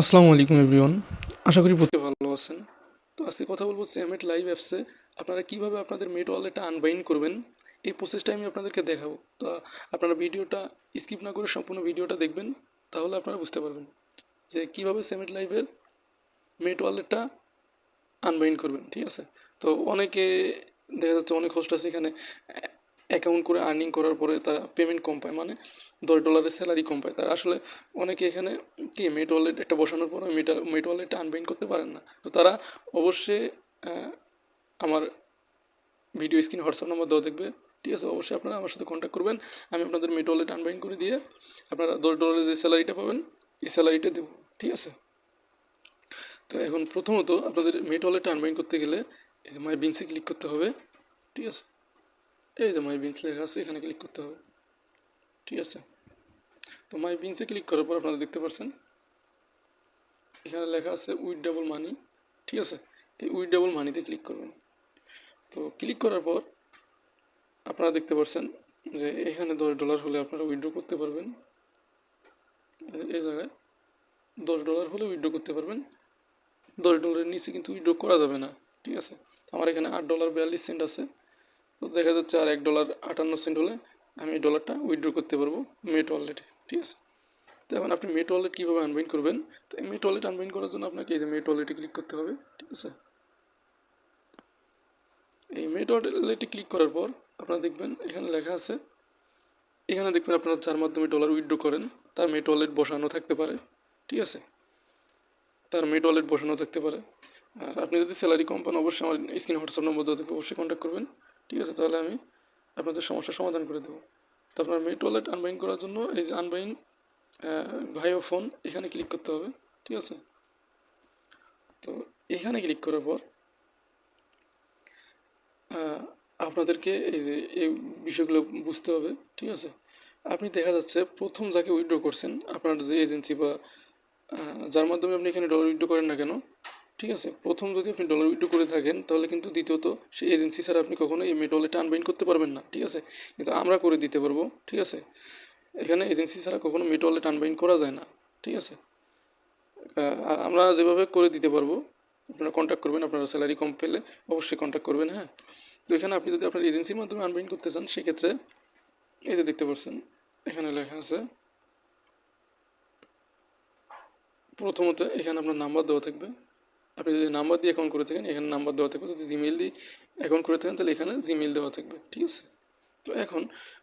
আসসালামু আলাইকুম, এভরিওয়ান। আশা করি প্রত্যেকে ভালো আছেন। তো আজকে কথা বলব স্যামেট লাইভ অ্যাপসে আপনারা কীভাবে আপনাদের মেট ওয়ালেটটা আনবাইন্ড করবেন? এই প্রসেসটা আমি আপনাদেরকে দেখাবো। তো আপনারা ভিডিওটা স্কিপ না করে সম্পূর্ণ ভিডিওটা দেখবেন, তাহলে আপনারা বুঝতে পারবেন যে কীভাবে স্যামেট লাইভের মেট ওয়ালেটটা আনবাইন্ড করবেন, ঠিক আছে? তো অনেকে দেখা যাচ্ছে অনেক হোস্ট আছে এখানে অ্যাকাউন্ট করে আর্নিং করার পরে তারা পেমেন্ট কম পায় মানে দশ ডলারের স্যালারি কম পায়। তারা আসলে অনেকে এখানে কি মেট ওয়ালেট একটা বসানোর পর মেটা মেট ওয়ালেটটা আনবাইন্ড করতে পারেন না। তো তারা অবশ্যই আমার ভিডিও স্ক্রিন হোয়াটসঅ্যাপ নাম্বার দেওয়া দেখবে ঠিক আছে, অবশ্যই আপনারা আমার সাথে কন্ট্যাক্ট করবেন। আমি আপনাদের মেট ওয়ালেট আনবাইন্ড করে দিয়ে আপনারা দশ ডলারের যে স্যালারিটা পাবেন, এই স্যালারিটা দেবো। ঠিক আছে? তো এখন প্রথমত আপনাদের মেট ওয়ালেটটা আনবাইন্ড করতে গেলে এই যে মাই বিনসে ক্লিক করতে হবে। ঠিক আছে? এই যে মাই বিনস লেখা আছে, এখানে ক্লিক করতে হবে। ঠিক আছে? তো মাই বিনসে ক্লিক করার পর আপনারা দেখতে পাচ্ছেন এখানে লেখা আছে উইথ ডাবল মানি ঠিক আছে? এই উইথ ডাবল মানিতে ক্লিক করবেন। তো ক্লিক করার পর আপনারা দেখতে পাচ্ছেন যে এখানে দশ ডলার হলে আপনারা উইথড্র করতে পারবেন। এই জায়গায় দশ ডলার হলে উইথড্র করতে পারবেন। দশ ডলারের নিচে কিন্তু উইথড্র করা যাবে না, ঠিক আছে? আমার এখানে আট ডলার বিয়াল্লিশ সেন্ট আছে। তো দেখা যাচ্ছে আর এক ডলার আটান্ন সেন্ট হলে আমি ডলারটা উইথড্র করতে পারব মেট ওয়ালেটে ঠিক আছে? তো এখন আপনি মেট ওয়ালেট কীভাবে আনবাইন করবেন? তো এই মেট ওয়ালেট আনবাইন করার জন্য আপনাকে এই যে মেট ওয়ালেটে ক্লিক করতে হবে, ঠিক আছে? এই মেট ওয়ালেটে ক্লিক করার পর আপনারা দেখবেন এখানে লেখা আছে, এখানে দেখবেন আপনারা যার মাধ্যমে ডলার উইথড্র করেন, তার মেট ওয়ালেট বসানো থাকতে পারে, ঠিক আছে? তার মেট ওয়ালেট বসানো থাকতে পারে। আর আপনি যদি স্যালারি কম পান, অবশ্যই আমার স্ক্রিন হোয়াটসঅ্যাপ নম্বর দেওয়া থেকে অবশ্যই কন্ট্যাক্ট করবেন। ঠিক আছে, তাহলে আমি আপনাদের সমস্যার সমাধান করে দেবো। তো আপনার মেট ওয়ালেট আনবাইন করার জন্য এই যে আনবাইন ভাইও ফোন এখানে ক্লিক করতে হবে, ঠিক আছে? তো এখানে ক্লিক করার পর আপনাদেরকে এই যে এই বিষয়গুলো বুঝতে হবে, ঠিক আছে? আপনি দেখা যাচ্ছে প্রথম যাকে উইথড্র করছেন, আপনার যে এজেন্সি বা যার মাধ্যমে আপনি এখানে ডলার উইথড্র করেন না কেন ঠিক আছে? প্রথম যদি আপনি ডলার উইথড্র করে থাকেন, তাহলে কিন্তু দ্বিতীয়ত সেই এজেন্সি ছাড়া আপনি কখনো এই মেট ওয়ালেটটা আনবাইন্ড করতে পারবেন না, ঠিক আছে? কিন্তু আমরা করে দিতে পারব, ঠিক আছে? এখানে এজেন্সি ছাড়া কখনো মেট ওয়ালেট আনবাইন্ড করা যায় না, ঠিক আছে? আর আমরা যেভাবে করে দিতে পারব, আপনারা কন্ট্যাক্ট করবেন, আপনারা স্যালারি কম পেলে অবশ্যই কন্ট্যাক্ট করবেন হ্যাঁ? তো এখানে আপনি যদি আপনার এজেন্সির মাধ্যমে আনবাইন্ড করতে চান, সেক্ষেত্রে এই যে দেখতে পাচ্ছেন, এখানে লেখা আছে, প্রথমত এখানে আপনার নাম্বার দেওয়া থাকবে। আপনি যদি নাম্বার দিয়ে অ্যাকাউন্ট করে থাকেন, এখানে নাম্বার দেওয়া থাকবে। যদি জিমেল দিয়ে অ্যাকাউন্ট করে থাকেন, তাহলে এখানে জিমেল দেওয়া থাকবে, ঠিক আছে? তো এখন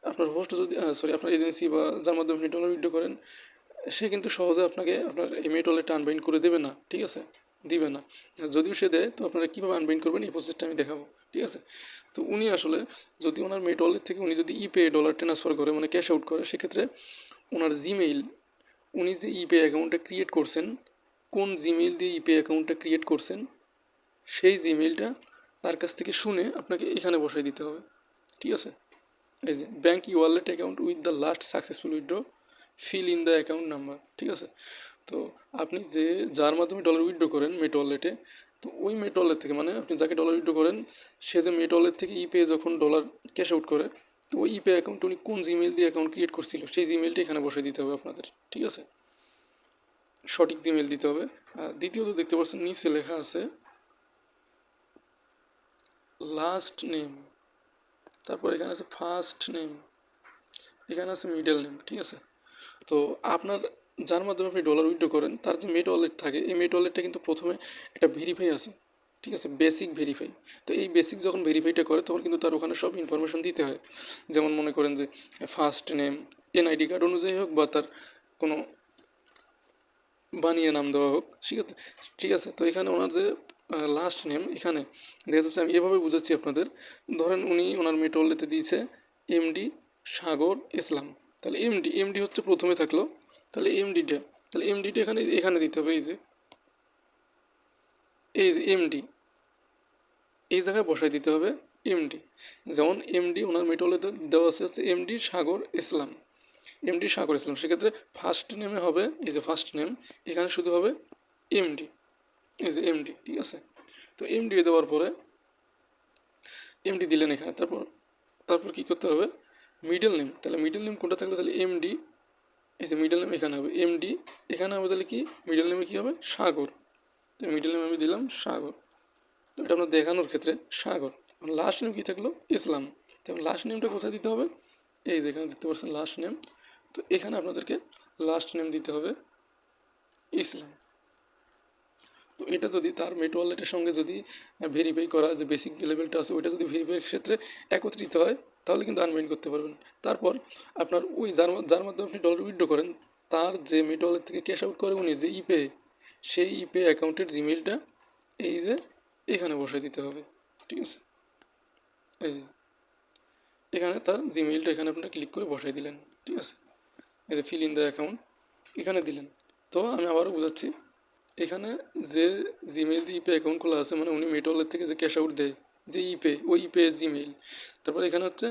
আপনার হোস্ট যদি সরি আপনার এজেন্সি বা যার মাধ্যমে আপনি ডলার উইথড্র করেন, সে কিন্তু সহজে আপনাকে আপনার এমএ ওয়ালেটটা আনবাইন্ড করে দেবে না, ঠিক আছে? দিবে না। যদিও সে দেয়, তো আপনারা কীভাবে আনবাইন্ড করবেন, এই প্রসেসটা আমি দেখাবো, ঠিক আছে? তো উনি আসলে যদি ওনার মেট ওয়ালেট থেকে উনি যদি ইপে ডলার ট্রান্সফার করে মানে ক্যাশ আউট করে, সেক্ষেত্রে ওনার জিমেইল উনি যে ইপে অ্যাকাউন্টটা ক্রিয়েট করছেন কোন জিমেইল দিয়ে ইপে অ্যাকাউন্টটা ক্রিয়েট করছেন, সেই জিমেইলটা তার কাছ থেকে শুনে আপনাকে এখানে বসাই দিতে হবে। ঠিক আছে? এই যে bank e wallet account with the last successful withdraw fill in the account number ঠিক আছে? তো আপনি যে, যার মাধ্যমে ডলার উইথড্র করেন মেট ওয়ালেটে তো ওই মেট ওয়ালেট থেকে মানে আপনি যাকে ডলার উইথড্র করেন, সে যে মেট ওয়ালেট থেকে ইপে যখন ডলার ক্যাশ আউট করে, তো ওই ইপে অ্যাকাউন্ট উনি কোন জিমেইল দিয়ে অ্যাকাউন্ট ক্রিয়েট করছিল, সেই জিমেইলটা এখানে বসে দিতে হবে আপনাদের, ঠিক আছে? সঠিক জিমেল দিতে হবে। দ্বিতীয়ত দেখতে পাচ্ছেন নিচে লেখা আছে লাস্ট নেম তারপর এখানে আছে ফার্স্ট নেম এখানে আছে মিডল নেম ঠিক আছে? তো আপনার যার মাধ্যমে আপনি ডলার উইথড্র করেন, তার যে মেট ওয়ালেট থাকে, এই মেট ওয়ালেটটা কিন্তু প্রথমে একটা ভেরিফাই আছে, ঠিক আছে? বেসিক ভেরিফাই তো এই বেসিক যখন ভেরিফাইটা করে, তখন কিন্তু তার ওখানে সব ইনফরমেশন দিতে হয়। যেমন মনে করেন যে ফার্স্ট নেম এনআইডি কার্ড অনুযায়ী হোক বা তার কোনো বানিয়ে নাম দেওয়া হোক। ঠিক আছে ঠিক আছে, তো এখানে ওনার যে লাস্ট নেম এখানে দেখা যাচ্ছে আমি এভাবে বুঝাচ্ছি আপনাদের। ধরেন উনি ওনার মেটওয়ালেতে দিয়েছে এমডি সাগর ইসলাম। তাহলে এমডি এমডি হচ্ছে প্রথমে থাকল। তাহলে এমডিটা তাহলে এমডিটা এখানে এখানে দিতে হবে, এই যে। এই যে এমডি এই জায়গায় বসাই দিতে হবে এমডি যেমন এমডি ওনার মেটওয়ালেতে দেওয়া আছে হচ্ছে এমডি সাগর ইসলাম। এমডি সাগর ইসলাম সেক্ষেত্রে ফার্স্ট নেমে হবে, এই যে ফার্স্ট নেম এখানে শুধু হবে এমডি এই যে এমডি ঠিক আছে? তো এমডি দেওয়ার পরে এমডি দিলেন এখানে। তারপর তারপর কী করতে হবে? মিডল নেম তাহলে মিডল নেম কোনটা থাকবে? তাহলে এমডি এই যে মিডল নেম এখানে হবে। এমডি এখানে হবে তাহলে কি? মিডল নেমে কী হবে? সাগর। তো মিডল নেম আমি দিলাম সাগর। তো এটা আপনার দেখানোর ক্ষেত্রে সাগর। লাস্ট নেম কী থাকল? ইসলাম। তো লাস্ট নেমটা কোথায় দিতে হবে? এই যে এখানে দিতে পারছেন লাস্ট নেম তো এখানে আপনাদেরকে লাস্ট নেম দিতে হবে ইসলাম। তো এটা যদি তার মেট ওয়ালেটের সঙ্গে যদি ভেরিফাই করা যে বেসিক লেভেলটা আছে, ওইটা যদি ভেরিফাইয়ের ক্ষেত্রে একত্রিত হয়, তাহলে কিন্তু আনবাইন্ড করতে পারবেন। তারপর আপনার ওই যার যার মাধ্যমে আপনি ডলার উইথড্র করেন, তার যে মেট ওয়ালেট থেকে ক্যাশ আউট করে, উনি যে ইপে সেই ইপে অ্যাকাউন্টের জিমেইলটা এই যে এখানে বসাই দিতে হবে। ঠিক আছে? এই যে। এখানে তার জিমেইলটা এখানে আপনারা ক্লিক করে বসাই দিলেন। ঠিক আছে? এই যে ফিল ইন দ্য অ্যাকাউন্ট এখানে দিলেন। তো আমি আবারও বোঝাচ্ছি, এখানে যে জিমেইল দিয়ে ইপে অ্যাকাউন্ট খোলা আছে মানে উনি মেটওয়ালেট থেকে যে ক্যাশ আউট দেয়, যে ইপে ওই ইপে জিমেইল তারপর এখানে হচ্ছে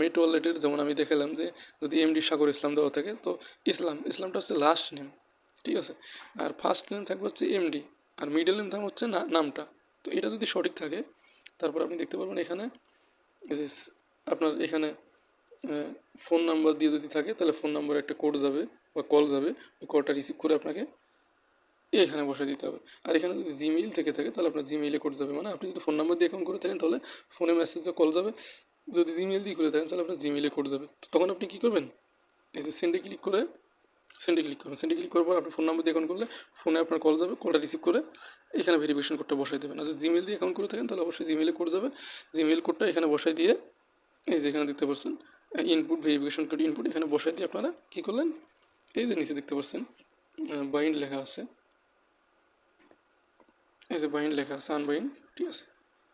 মেট ওয়ালেটের যেমন আমি দেখালাম যে, যদি এমডি সাগর ইসলাম দেওয়া থাকে, তো ইসলাম, ইসলামটা হচ্ছে লাস্ট নেম ঠিক আছে? আর ফার্স্ট নেম থাকবে হচ্ছে এমডি আর মিডল নেম থাকবে হচ্ছে নামটা। তো এটা যদি সঠিক থাকে, তারপর আপনি দেখতে পারবেন এখানে আপনার এখানে ফোন নাম্বার দিয়ে যদি থাকে, তাহলে ফোন নাম্বারে একটা কোড যাবে বা কল যাবে। ওই কলটা রিসিভ করে আপনাকে এখানে বসে দিতে হবে। আর এখানে যদি জিমেইল থেকে থাকে, তাহলে আপনার জিমেইলে কোড যাবে। মানে আপনি যদি ফোন নাম্বার দিয়ে অ্যাকাউন্ট করে থাকেন, তাহলে ফোনে মেসেজে কল যাবে। যদি জিমেইল দিয়ে করে থাকেন, তাহলে আপনার জিমেইলে কোড যাবে। তখন আপনি কী করবেন? এই যে সেন্ডে ক্লিক করে সেন্ডে ক্লিক করবেন। সেন্ডে ক্লিক করার পর আপনার ফোন নাম্বার দিয়ে অ্যাকাউন্ট করলে ফোনে আপনার কল যাবে কলটা রিসিভ করে এখানে ভেরিফিকেশন কোডটা বসাই দেবেন। আর যদি জিমেইল দিয়ে অ্যাকাউন্ট করে থাকেন, তাহলে অবশ্যই জিমেইলে কোড যাবে। জিমেইল কোডটা এখানে বসাই দিয়ে, এই যে এখানে দিতে পাচ্ছেন ইনপুট ভেরিফিকেশন কোড ইনপুট এখানে বসাই দিয়ে আপনারা কী করলেন? এই যে নিচে দেখতে পাচ্ছেন বাইন্ড লেখা আছে। এই যে বাইন্ড লেখা আছে আনবাইন্ড ঠিক আছে?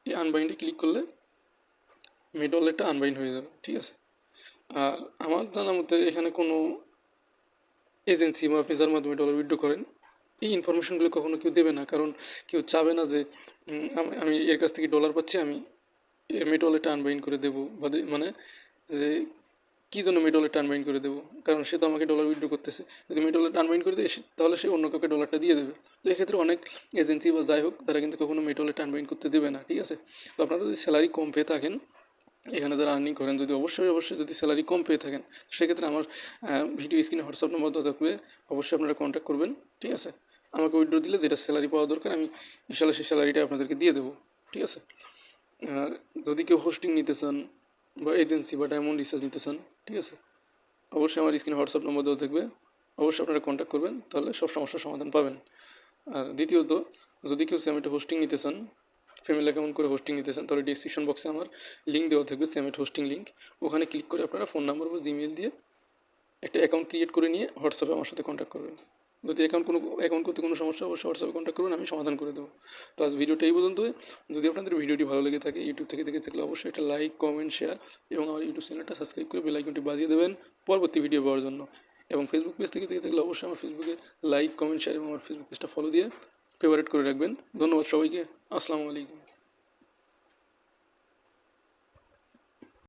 এই আনবাইন্ডে ক্লিক করলে মিডলেরটা আনবাইন্ড হয়ে যাবে, ঠিক আছে? আর আমার জানার মধ্যে এখানে কোনো এজেন্সি বা আপনি যার মাধ্যমে ডলার উইথড্র করেন, এই ইনফরমেশনগুলো কখনো কেউ দেবে না। কারণ কেউ চাবে না যে আমি- এর কাছ থেকে ডলার পাচ্ছি, আমি মেটলেটা আনবাইন্ড করে দেবো, বা মানে যে কী জন্য মেডলেটা আনবাইন্ড করে দেবো? কারণ সে তো আমাকে ডলার উইথড্র করতেছে। যদি মেডলেটা আনবাইন্ড করে সে- তাহলে সে অন্য কাউকে ডলারটা দিয়ে দেবে। তো এক্ষেত্রে অনেক এজেন্সি বা যাই হোক, তারা কিন্তু কখনো মেডলেটা আনবাইন্ড করতে দেবে না, ঠিক আছে? তো আপনারা যদি স্যালারি কম পেয়ে থাকেন, এখানে যারা আর্নিং করেন, যদি অবশ্যই অবশ্যই যদি স্যালারি কম পেয়ে থাকেন, সেক্ষেত্রে আমার ভিডিও স্ক্রিনে হোয়াটসঅ্যাপ নম্বর দেওয়া থাকবে। অবশ্যই আপনারা কন্ট্যাক্ট করবেন, ঠিক আছে? আমাকে উইথড্র দিলে যেটা স্যালারি পাওয়া দরকার, আমি ইনশাল্লাহ সেই স্যালারিটা আপনাদেরকে দিয়ে দেবো, ঠিক আছে? আর যদি কেউ হোস্টিং নিতে চান বা এজেন্সি বা ডায়মন্ড রিসার্চ নিতে চান ঠিক আছে? অবশ্যই আমার স্ক্রিনে হোয়াটসঅ্যাপ নম্বর দেওয়া থাকবে। অবশ্যই আপনারা কন্ট্যাক্ট করবেন, তাহলে সব সমস্যার সমাধান পাবেন। আর দ্বিতীয়ত, যদি কেউ স্যামেটে হোস্টিং নিতে চান ফ্যামিলি অ্যাকাউন্ট করে হোস্টিং নিতে চান তাহলে ডিসক্রিপশন বক্সে আমার লিঙ্ক দেওয়া থাকবে স্যামেট হোস্টিং লিঙ্ক ওখানে ক্লিক করে আপনারা ফোন নাম্বার বা জিমেল দিয়ে একটা অ্যাকাউন্ট ক্রিয়েট করে নিয়ে হোয়াটসঅ্যাপে আমার সাথে কন্ট্যাক্ট করবেন। যদি অ্যাকাউন্ট কোনো অ্যাকাউন্ট করতে কোনো সমস্যা অবশ্যই হোয়াটসঅ্যাপে কন্ট্যাক্ট করবেন আমি সমাধান করে দেবো। তো আজ ভিডিওটা এই পর্যন্ত যদি আপনাদের ভিডিওটি ভালো লেগে থাকে ইউটিউব থেকে দেখে থাকলে অবশ্যই একটা লাইক কমেন্ট শেয়ার এবং আমার ইউটিউব চ্যানেলটা সাবস্ক্রাইব করে বেল আইকনটি বাজিয়ে দেবেন পরবর্তী ভিডিও পাওয়ার জন্য। এবং ফেসবুক পেজ থেকে দেখে থাকলে অবশ্যই আমার ফেসবুকে লাইক কমেন্ট শেয়ার এবং আমার ফেসবুক পেজটা ফলো দিয়ে ফেভারিট করে রাখবেন। ধন্যবাদ সবাইকে। আসসালামু আলাইকুম।